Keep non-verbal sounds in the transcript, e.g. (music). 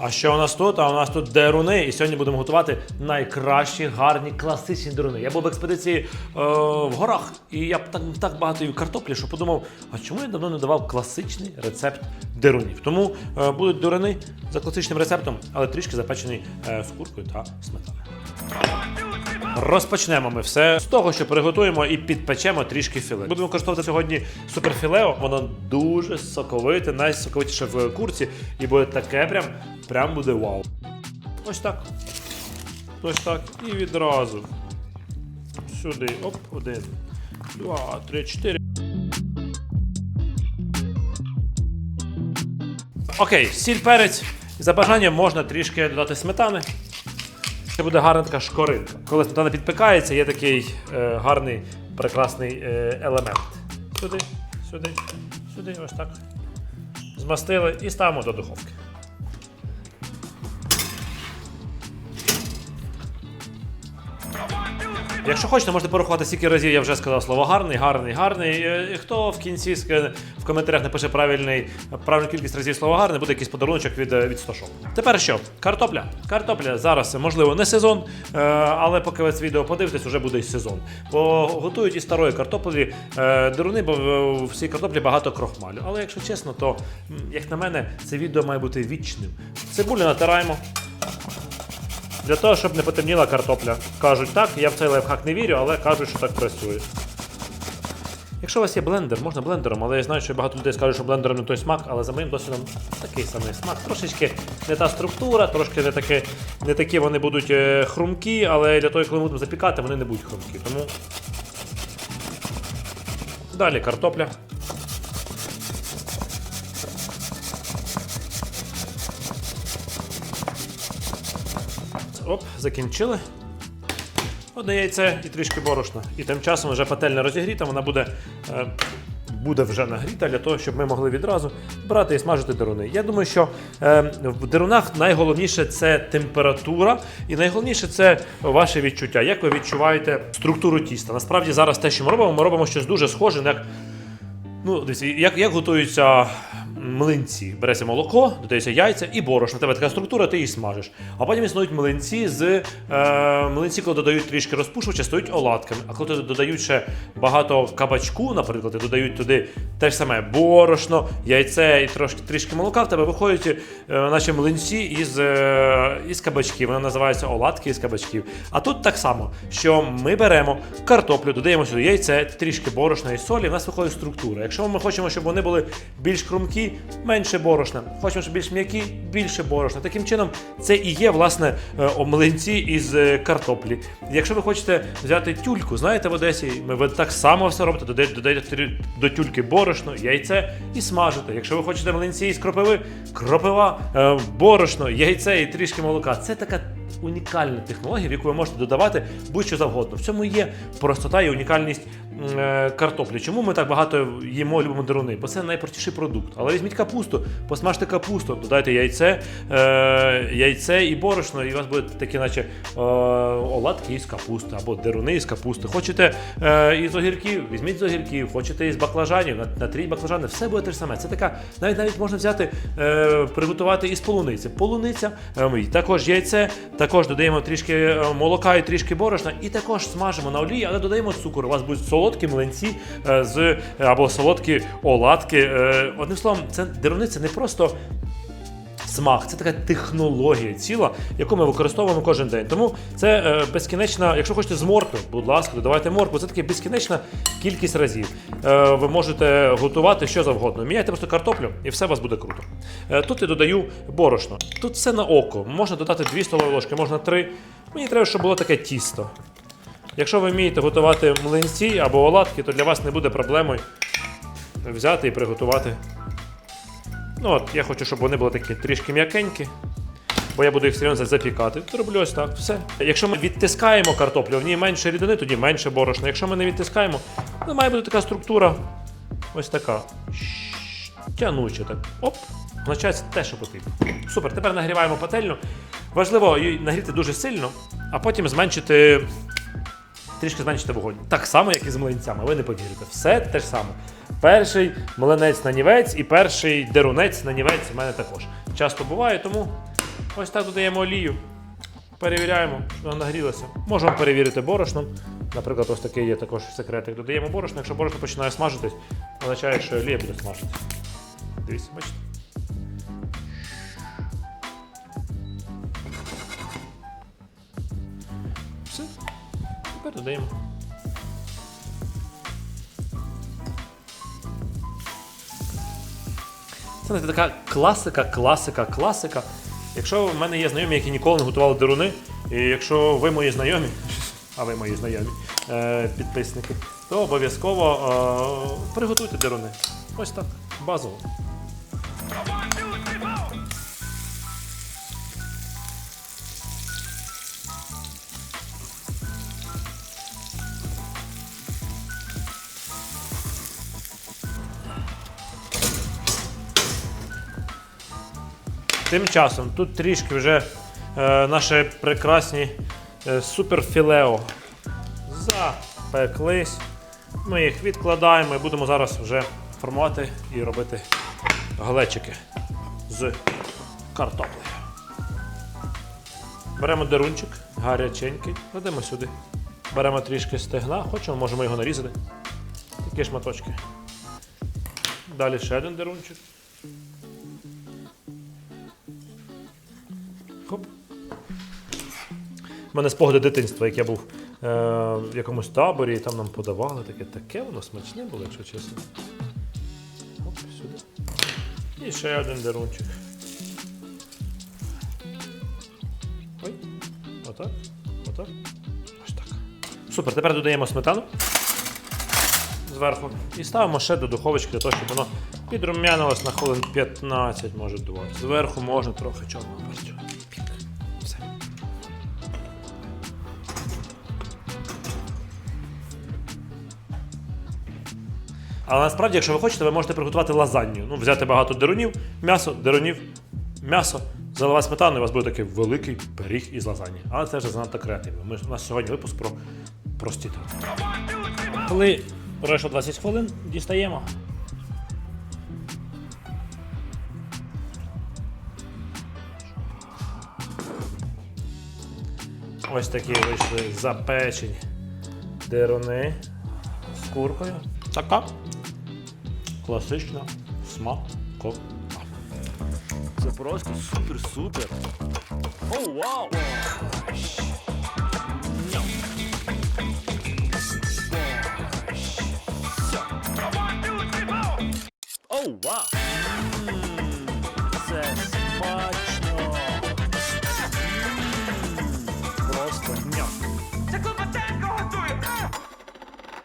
А що у нас тут? А у нас тут деруни. І сьогодні будемо готувати найкращі, гарні, класичні деруни. Я був в експедиції е, в горах, і я так, так багато їв картоплі, що подумав, а чому я давно не давав класичний рецепт дерунів? Тому е, будуть деруни за класичним рецептом, але трішки запечені е, з куркою та сметаною. Розпочнемо ми все з того, що приготуємо і підпечемо трішки філе. Будемо використовувати сьогодні суперфілео. Воно дуже соковите, найсоковитіше в курці, і буде таке прям, прям буде вау. Ось так. Ось так. І відразу. Сюди. Оп, один. Два, три, чотири. Окей, сіль перець. За бажанням можна трішки додати сметани. Це буде гарна така шкоринка. Коли сметана підпікається, є такий е, гарний, прекрасний е, елемент. Сюди, сюди, сюди, ось так. Змастили і ставимо до духовки. Якщо хочете, можете порахувати, скільки разів я вже сказав слово гарний, гарний, гарний. Е, Хто в кінці в коментарях напише правильний, правильну кількість разів слово гарний, буде якийсь подарунок від, е, від 100 шоу. Тепер що? Картопля. Картопля зараз, можливо, не сезон, е, але поки ви це відео подивитесь, вже буде й сезон. Бо готують із старої картоплі е, деруни, бо в цій картоплі багато крохмалю. Але якщо чесно, то, як на мене, це відео має бути вічним. Цибулю натираємо. Для того, щоб не потемніла картопля. Кажуть так, я в цей лайфхак не вірю, але кажуть, що так працює. Якщо у вас є блендер, можна блендером, але я знаю, що багато людей скажуть, що блендером не той смак, але за моїм досвідом такий самий смак. Трошечки не та структура, трошки не, таке, не такі вони будуть е, хрумкі, але для того, коли ми будемо запікати, вони не будуть хрумкі. Тому далі картопля. Оп, закінчили. Одне яйце і трішки борошна. І тим часом вже пательня розігріта, вона буде, е, буде вже нагріта для того, щоб ми могли відразу брати і смажити деруни. Я думаю, що е, в дерунах найголовніше це температура, і найголовніше це ваше відчуття. Як ви відчуваєте структуру тіста? Насправді зараз те, що ми робимо, ми робимо щось дуже схоже, як Ну, дивіться, як, як готуються млинці? Береться молоко, додається яйця і борошно. Тебе така структура, ти її смажиш. А потім існують млинці з е, млинці, коли додають трішки розпушувача, стають оладками. А коли додають ще багато кабачку, наприклад, і додають туди те ж саме борошно, яйце і трошки трішки молока, в тебе виходять е, наші млинці із, е, із кабачків. Вони називаються оладки із кабачків. А тут так само, що ми беремо картоплю, додаємо сюди яйце, трішки борошна і солі, в нас виходить структура. Якщо ми хочемо, щоб вони були більш хрумкі, менше борошна. Хочемо, щоб більш м'які, більше борошна. Таким чином, це і є власне е, омлинці із е, картоплі. Якщо ви хочете взяти тюльку, знаєте, в Одесі ми ви так само все робите, додаєте, до тюльки борошно, яйце і смажите. Якщо ви хочете млинці із кропиви, кропива, е, борошно, яйце і трішки молока. Це така унікальна технологія, в яку ви можете додавати будь-що завгодно. В цьому є простота і унікальність е, картоплі. Чому ми так багато їмо, любимо деруни? Бо це найпростіший продукт. Але візьміть капусту, посмажте капусту, додайте яйце, е, яйце і борошно, і у вас буде такі, наче е, оладки із капусти або деруни із капусти. Хочете із огірків, візьміть з огірків, хочете із баклажанів, на- натріть баклажани, все буде те ж саме. Це така, навіть навіть можна взяти, приготувати із полуниці. Полуниця, також яйце, також додаємо трішки е, молока і трішки борошна, і також смажимо на олії, але додаємо цукор. У вас будуть солодкі млинці е, з або солодкі оладки. Е, одним словом, це деревниця не просто смак, це така технологія ціла, яку ми використовуємо кожен день. Тому це е, безкінечна, якщо хочете з моркви, будь ласка, додавайте моркву. Це таке безкінечна кількість разів. Е, ви можете готувати що завгодно. Міняйте просто картоплю, і все у вас буде круто. Е, тут я додаю борошно. Тут все на око. Можна додати 2 столові ложки, можна 3. Мені треба, щоб було таке тісто. Якщо ви вмієте готувати млинці або оладки, то для вас не буде проблемою взяти і приготувати. Ну от, я хочу, щоб вони були такі трішки м'якенькі, бо я буду їх все одно запікати. Роблю ось так, все. Якщо ми відтискаємо картоплю, в ній менше рідини, тоді менше борошна. Якщо ми не відтискаємо, то має бути така структура, ось така. Тянуча так. Оп. Означає це те, що потрібно. Супер, тепер нагріваємо пательню. Важливо її нагріти дуже сильно, а потім зменшити трішки зменшити вогонь. Так само, як і з млинцями, ви не повірите. Все те ж саме. Перший млинець нанівець і перший дерунець нанівець у мене також. Часто буває, тому Ось так додаємо олію. Перевіряємо, що вона нагрілася. Можемо перевірити борошном. Наприклад, ось такий є також секретик. Додаємо борошно. Якщо борошно починає смажитись, означає, що олія буде смажитись. Дивіться, бачите? Тепер. Це така класика, класика, класика. Якщо в мене є знайомі, які ніколи не готували деруни, і якщо ви мої знайомі, (laughs) а ви мої знайомі е, підписники, то обов'язково е, приготуйте деруни. Ось так, базово. Тим часом тут трішки вже е, наші прекрасні е, суперфілео запеклись. Ми їх відкладаємо і будемо зараз вже формувати і робити глечики з картоплею. Беремо дерунчик, гаряченький, кладемо сюди. Беремо трішки стегна, хочемо, можемо його нарізати. Такі шматочки. Далі ще один дерунчик. Мене спогади дитинства, як я був е, в якомусь таборі, і там нам подавали таке, таке воно смачне було, якщо чесно. Хоп, сюди. І ще один дерунчик. Ой. Отак. Отак. Ось так. Супер. Тепер додаємо сметану зверху і ставимо ще до духовочки для того, щоб воно підрум'янилось на хвилин 15, може 20. Зверху можна трохи чорного перцю. Але насправді, якщо ви хочете, ви можете приготувати лазанью. Ну, взяти багато дерунів, м'ясо, дерунів, м'ясо, заливати сметану, і у вас буде такий великий пиріг із лазаньї. Але це вже занадто креативно. Ми, у нас сьогодні випуск про прості. Коли пройшло 20 хвилин, дістаємо. Ось такі вийшли запечені деруни з куркою. Така класична смакота. Це просто супер-супер. О, вау! О, вау!